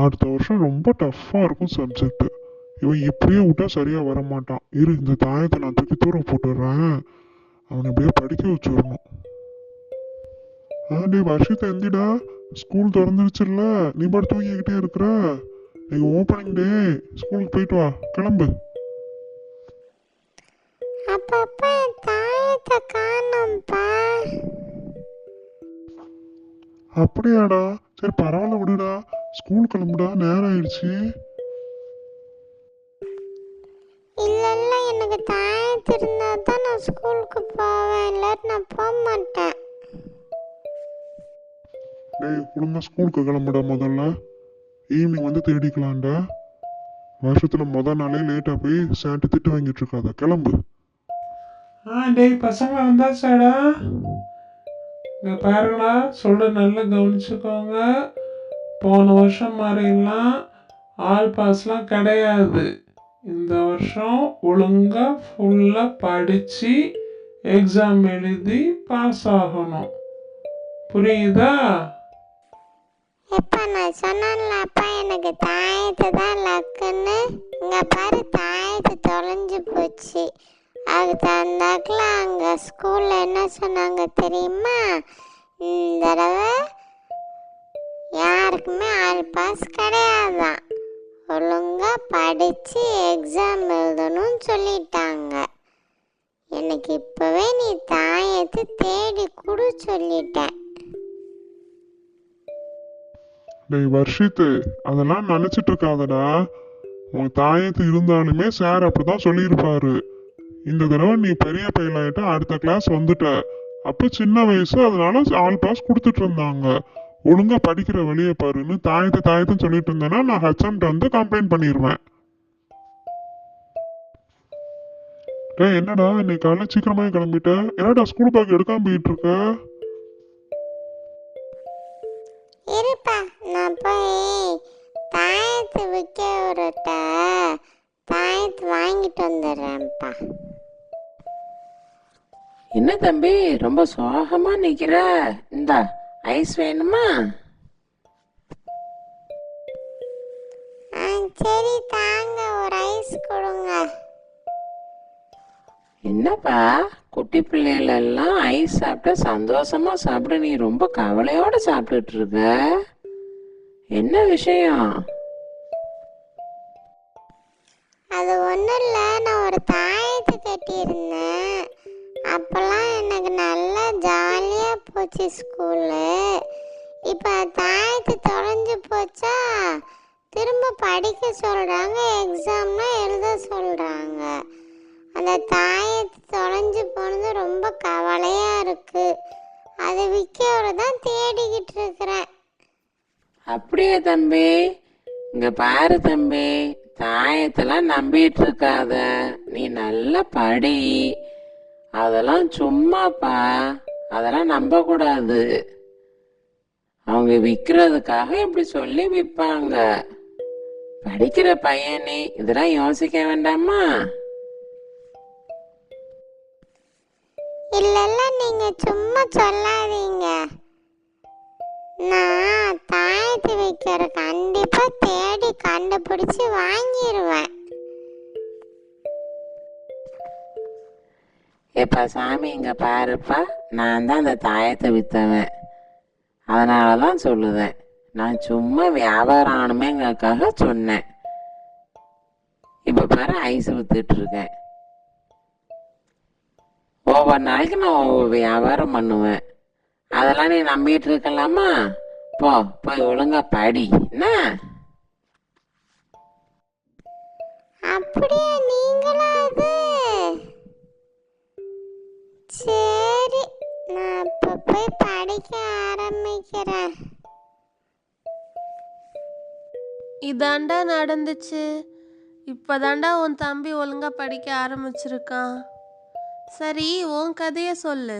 அடுத்த வருஷம் ரொம்ப டஃப்பாக இருக்கும் சப்ஜெக்ட் இவன் இப்படியே விட்டா சரியாக வர மாட்டான் இரு இந்த தாயத்தை நான் தூக்கி தூரம் போட்டுடுறேன் அவனை இப்படியே படிக்க வச்சுடணும். ஆ வருஷத்தை எந்திடா. ஸ்கூல் திறந்துருச்சுல்ல. நீ பாட்டு தூங்கிக்கிட்டே இருக்கிற. நீங்க ஓப்பனிங் டே. ஸ்கூலுக்கு போயிட்டு வா. கிளம்பு. அப்பப்பா என் தாயத்தை காணோம்ப்பா அப்படியாடா. சரி பரவாயில்ல விடுடா. ஸ்கூல் கிளம்புடா நேரம் ஆயிடுச்சு இல்ல இல்ல எனக்கு தாயத்து இருந்தா தான் நான் ஸ்கூலுக்கு போவேன். இல்லாட்டி நான் போக மாட்டேன் டேய் ஒழுங்கா ஸ்கூலுக்கு கிளம்புடா முதல்ல. ஈவினிங் வந்து தேடிக்கலாம்டா. வருஷத்துல முத நாளே லேட்டா போய் சேட்டு திட்டு வாங்கிட்டு இருக்காத. கிளம்பு. ஆ டேய் பசங்க வந்தாச்சாடா? இங்கே பாருங்கடா சொல்ல நல்லா கவனிச்சுக்கோங்க. போன வருஷம் மாதிரிலாம் ஆல் பாஸ்லாம் கிடையாது. இந்த வருஷம் ஒழுங்காக ஃபுல்லாக படித்து எக்ஸாம் எழுதி பாஸ் ஆகணும். புரியுதா? இப்போ நான் சொன்னேன்ல அப்பா எனக்கு தாயத்து தான் லக்குன்னு. இங்கே பாரு தாயத்து தொலைஞ்சு போச்சு. அது தந்தாக்கில் அங்கே ஸ்கூலில் என்ன சொன்னாங்க தெரியுமா? இந்த தடவை யாருக்குமே ஆல் பாஸ் கிடையாதான் ஒழுங்கா படிச்சு எக்ஸாம் எழுதணும்னு சொல்லிட்டாங்க. எனக்கு இப்பவே நீ தாயத்து தேடி கொடு சொல்லிட்டேன். டேய் வர்ஷித்து அதெல்லாம் நினைச்சிட்டு இருக்காதடா. உன் தாயத்து இருந்தாலுமே சார் அப்படிதான் சொல்லியிருப்பாரு. இந்த தடவை நீ பெரிய பையனாயிட்ட அடுத்த கிளாஸ் வந்துட்ட. அப்ப சின்ன வயசு அதனால ஆல் பாஸ் கொடுத்துட்டு இருந்தாங்க. ஒழுங்கா படிக்கிற வழியை பாருன்னு தாயத்தை தாயத்துன்னு சொல்லிட்டு இருந்தேன்னா நான் ஹெச்எம்கிட்ட வந்து கம்ப்ளைண்ட் பண்ணிடுவேன் டேய் என்னடா இன்னைக்கு காலைல சீக்கிரமா கிளம்பிட்ட? என்னடா ஸ்கூல் பேக் எடுக்காம போயிட்டு இருக்க இருப்பா நான் போய் தாயத்து தாயத்து வாங்கிட்டு வந்துடுறேன்ப்பா. என்ன தம்பி ரொம்ப சோகமா நிக்கிற? இந்தா. ஐஸ் வேணுமா? சரி தாங்க ஒரு ஐஸ் கொடுங்க. என்னப்பா குட்டி பிள்ளைகள் எல்லாம் ஐஸ் சாப்பிட்டா சந்தோஷமா சாப்பிட நீ ரொம்ப கவலையோட சாப்பிட்டுட்டு இருக்க என்ன விஷயம்? அது ஒன்றும் இல்லை நான் ஒரு தாயத்து கட்டியிருந்தேன். அப்போல்லாம் எனக்கு நல்லா ஜாலியாக போச்சு ஸ்கூலு. இப்போ தாயத்து தொலைஞ்சு போச்சா? திரும்ப படிக்க சொல்கிறாங்க எக்ஸாம்னா எழுத சொல்கிறாங்க அந்த தாயத்து தொலைஞ்சு போனது ரொம்ப கவலையாக இருக்குது அது விற்கவரை தான் தேடிக்கிட்டு இருக்கிறேன். அப்படியே தம்பி இங்க பாரு தம்பி தாயத்தெல்லாம் நம்பிட்டு இருக்காத. நீ நல்லா படி. அதெல்லாம் சும்மாப்பா. அதெல்லாம் நம்ப கூடாது அவங்க விற்கிறதுக்காக இப்படி சொல்லி விற்பாங்க படிக்கிற பையனே இதெல்லாம் யோசிக்க வேண்டாமா? இல்லை நீங்க சும்மா சொல்லாதீங்க. நான் தாயத்து வைக்கிற கண்டிப்பா தேடி கண்டுபிடிச்சு வாங்கிடுவேன் இப்போ சாமி இங்கே பாருப்பா நான் தான் அந்த தாயத்தை விற்றுவேன் அதனால தான் சொல்லுவேன் நான் சும்மா வியாபாரம் ஆகணுமேங்கிறதுக்காக சொன்னேன். இப்போ பாரு ஐஸ் விற்றுட்ருக்கேன் ஒவ்வொரு நாளைக்கு நான் ஒவ்வொரு வியாபாரம் பண்ணுவேன். அதெல்லாம் நீ நம்பிட்டு இருக்கலாமா போ போய் ஒழுங்கா படி. என்ன? அப்படியே நீங்களா அது? போய் படிக்க ஆரம்பிக்கிறேன் இதாண்டா நடந்துச்சு. இப்போதாண்டா உன் தம்பி ஒழுங்கா படிக்க ஆரம்பிச்சிருக்கான். சரி உன் கதையை சொல்லு.